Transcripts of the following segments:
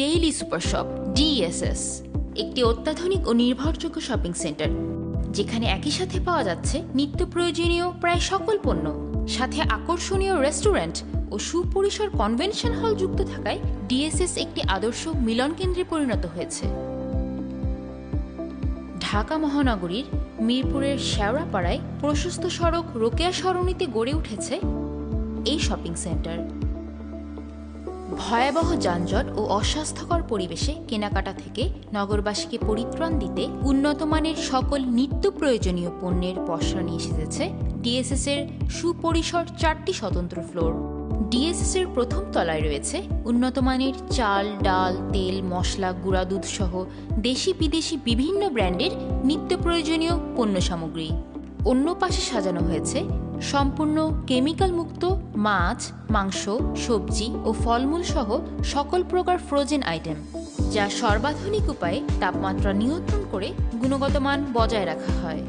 Daily super shop, DSS, একটি অত্যাধুনিক ও নির্ভরযোগ্য শপিং সেন্টার, যেখানে একই সাথে পাওয়া যাচ্ছে নিত্য প্রয়োজনীয় প্রায় সকল পণ্য। সাথে আকর্ষণীয় রেস্টুরেন্ট ও সুপরিসর কনভেনশন হল যুক্ত থাকায় ডিএসএস একটি আদর্শ মিলন কেন্দ্রে পরিণত হয়েছে। ঢাকা মহানগরীর মিরপুরের শেওড়াপাড়ায় প্রশস্ত সড়ক রোকেয়া সরণিতে গড়ে উঠেছে এই শপিং সেন্টার। ভয়াবহ যানজট ও অস্বাস্থ্যকর পরিবেশে কেনাকাটা থেকে নগরবাসীকে পরিত্রাণ দিতে উন্নতমানের সকল নিত্য প্রয়োজনীয় পণ্যের পসরা নিয়ে এসেছে ডিএসএস এর সুপরিসর চারটি স্বতন্ত্র ফ্লোর। ডিএসএস এর প্রথম তলায় রয়েছে উন্নত মানের চাল, ডাল, তেল, মশলা, গুঁড়া দুধ সহ দেশি বিদেশি বিভিন্ন ব্র্যান্ডের নিত্য প্রয়োজনীয় পণ্য সামগ্রী। অন্য পাশে সাজানো হয়েছে সম্পূর্ণ কেমিক্যাল মুক্ত মাছ, মাংস, সবজি ও ফলমূল সহ সকল প্রকার ফ্রোজেন আইটেম, যা সর্বাধুনিক উপায়ে তাপমাত্রা নিয়ন্ত্রণ করে গুণগত মান বজায় রাখা হয়।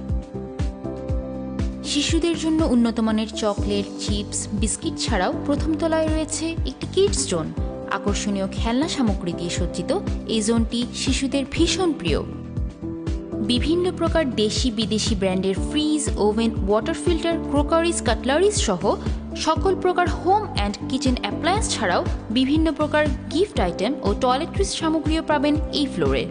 শিশুদের জন্য উন্নতমানের চকলেট, চিপস, বিস্কিট ছাড়াও প্রথম তলায় রয়েছে একটি কিডস জোন। আকর্ষণীয় খেলনা সামগ্রী দিয়ে সজ্জিত এই জোনটি শিশুদের ভীষণ প্রিয়। বিভিন্ন প্রকার দেশি বিদেশি ব্র্যান্ডের fridge, oven water filter crockeries cutleries সহ সকল প্রকার হোম অ্যান্ড কিচেন অ্যাপ্লায়েন্স ছাড়াও বিভিন্ন প্রকার গিফট আইটেম ও টয়লেট্রিজ সামগ্রীও পাবেন এই ফ্লোরে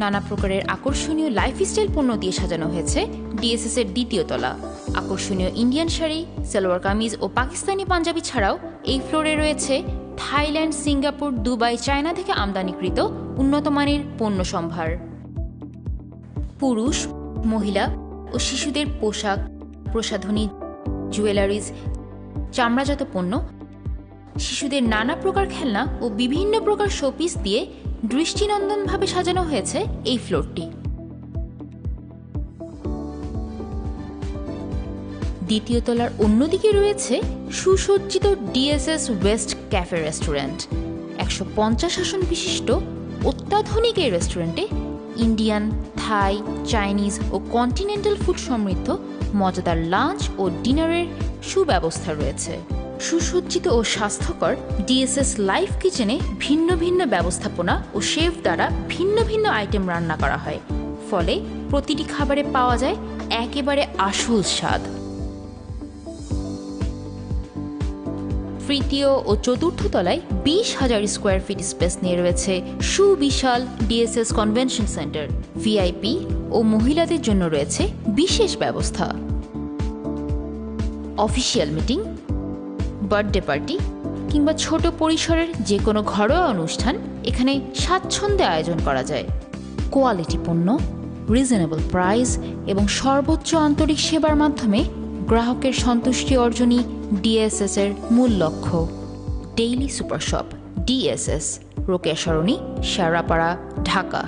নানা প্রকারের আকর্ষণীয় লাইফস্টাইল পণ্য দিয়ে সাজানো হয়েছে ডিএসএস এর দ্বিতীয় তলা। আকর্ষণীয় ইন্ডিয়ান শাড়ি, সালোয়ার কামিজ ও পাকিস্তানি পাঞ্জাবি ছাড়াও এই ফ্লোরে রয়েছে থাইল্যান্ড, সিঙ্গাপুর, দুবাই, চায়না থেকে আমদানিকৃত উন্নত মানের পণ্য সম্ভার। পুরুষ, মহিলা ও শিশুদের পোশাক, প্রসাধনী, জুয়েলারিজ, চামড়াজাত পণ্য, শিশুদের নানা প্রকার খেলনা ও বিভিন্ন প্রকার শোপিস দিয়ে দৃষ্টিনন্দনভাবে সাজানো হয়েছে এই ফ্লোরটি। দ্বিতীয় তলার অন্যদিকে রয়েছে সুসজ্জিত ডিএসএস ওয়েস্ট ক্যাফে রেস্টুরেন্ট একশো পঞ্চাশ আসন বিশিষ্ট অত্যাধুনিক এই রেস্টুরেন্টে ইন্ডিয়ান থাই চাইনিজ ও কন্টিনেন্টাল ফুড সমৃদ্ধ মজাদার লাঞ্চ ও ডিনারের সুব্যবস্থা রয়েছে। সুসজ্জিত ও স্বাস্থ্যকর ডিএসএস লাইফ কিচেনে ভিন্ন ভিন্ন ব্যবস্থাপনা ও শেফ দ্বারা ভিন্ন ভিন্ন আইটেম রান্না করা হয়। ফলে প্রতিটি খাবারে পাওয়া যায় একেবারে আসল স্বাদ। তৃতীয় ও চতুর্থ তলায় বিশ হাজার স্কোয়ার ফিট স্পেস নিয়ে রয়েছে সুবিশাল ডিএসএস কনভেনশন সেন্টার, ভিআইপি ও মহিলাদের জন্য রয়েছে বিশেষ ব্যবস্থা। অফিসিয়াল মিটিং, বার্থডে পার্টি কিংবা ছোট পরিসরের যে কোনো ঘরোয়া অনুষ্ঠান এখানে স্বাচ্ছন্দ্যে আয়োজন করা যায়। কোয়ালিটি পণ্য, রিজনেবল প্রাইস এবং সর্বোচ্চ আন্তরিক সেবার মাধ্যমে গ্রাহকের সন্তুষ্টি অর্জনই ডিএসএস এর মূল লক্ষ্য। Daily super shop DSS Rokeya Sarani Dhaka.